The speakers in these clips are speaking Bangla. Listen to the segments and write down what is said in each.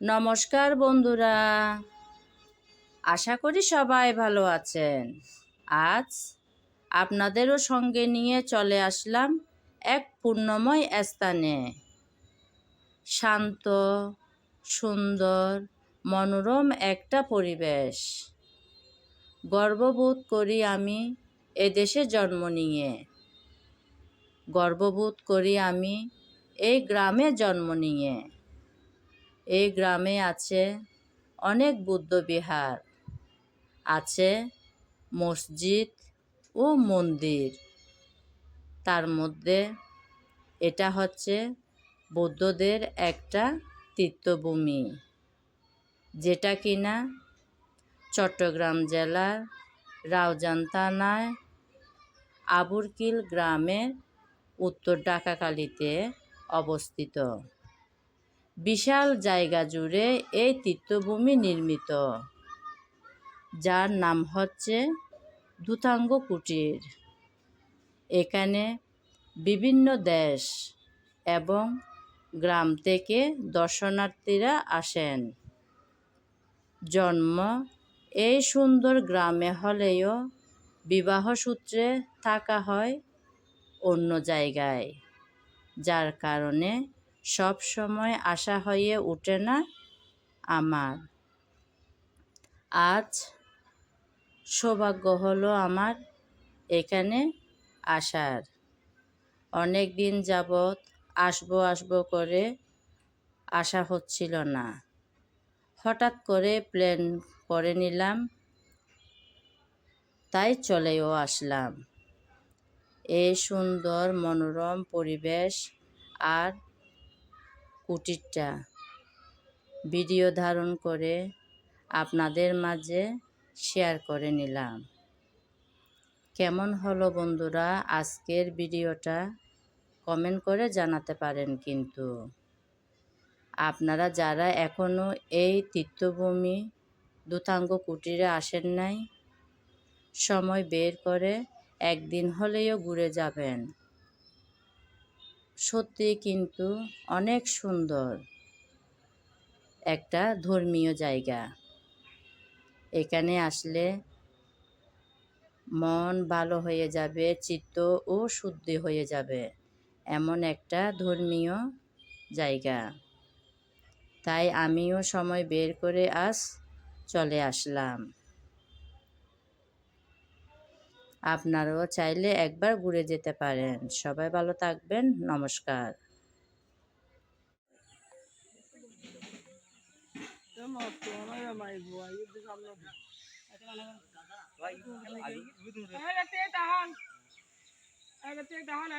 নমস্কার বন্ধুরা। আশা করি সবাই ভালো আছেন। আজ আপনাদেরও সঙ্গে নিয়ে চলে আসলাম এক পূর্ণময় স্থানে। শান্ত, সুন্দর, মনোরম একটা পরিবেশ। গর্ববোধ করি আমি এদেশে জন্ম নিয়ে। গর্ববোধ করি আমি এই গ্রামে জন্ম নিয়ে। এই গ্রামে আছে অনেক বুদ্ধবিহার আছে মসজিদ ও মন্দির। তার মধ্যে এটা হচ্ছে বৌদ্ধদের একটা তীর্থভূমি, যেটা কিনা চট্টগ্রাম জেলার রাউজান থানায় আবুরকিল গ্রামের উত্তর ডাকাকালিতে অবস্থিত। বিশাল জায়গা জুড়ে এই তীর্থভূমি নির্মিত। যার নাম হচ্ছে দুতাঙ্গ কুটির। এখানে বিভিন্ন দেশ এবং গ্রাম থেকে দর্শনার্থীরা আসেন। জন্ম এই সুন্দর গ্রামে হলেও বিবাহ সূত্রে থাকা হয় অন্য জায়গায়, যার কারণে সব সময় আশা হয়ে ওঠে না আমার। আজ সৌভাগ্য হলো আমার এখানে আসার। অনেক দিন যাবৎ আসব আসব করে আসা হচ্ছিল না। হঠাৎ করে প্ল্যান করে নিলাম, তাই চলেও আসলাম। এই সুন্দর মনোরম পরিবেশ আর কুটিরটা ভিডিও ধারণ করে আপনাদের মাঝে শেয়ার করে নিলাম। কেমন হলো বন্ধুরা আজকের ভিডিওটা? কমেন্ট করে জানাতে পারেন কিন্তু। আপনারা যারা এখনও এই তীর্থভূমি দুতাঙ্গ কুটিরে আসেন নাই, সময় বের করে একদিন হলেও ঘুরে যাবেন। সত্যি কিন্তু অনেক সুন্দর একটা ধর্মীয় জায়গা। এখানে আসলে মন ভালো হয়ে যাবে, চিত্ত ও শুদ্ধি হয়ে যাবে। এমন একটা ধর্মীয় জায়গা। তাই আমিও সময় বের করে আজ চলে আসলাম। আপনারাও চাইলে একবার ঘুরে যেতে পারেন সবাই ভালো থাকবেন নমস্কার Agate tahan.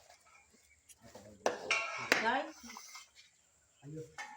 来，哎呦。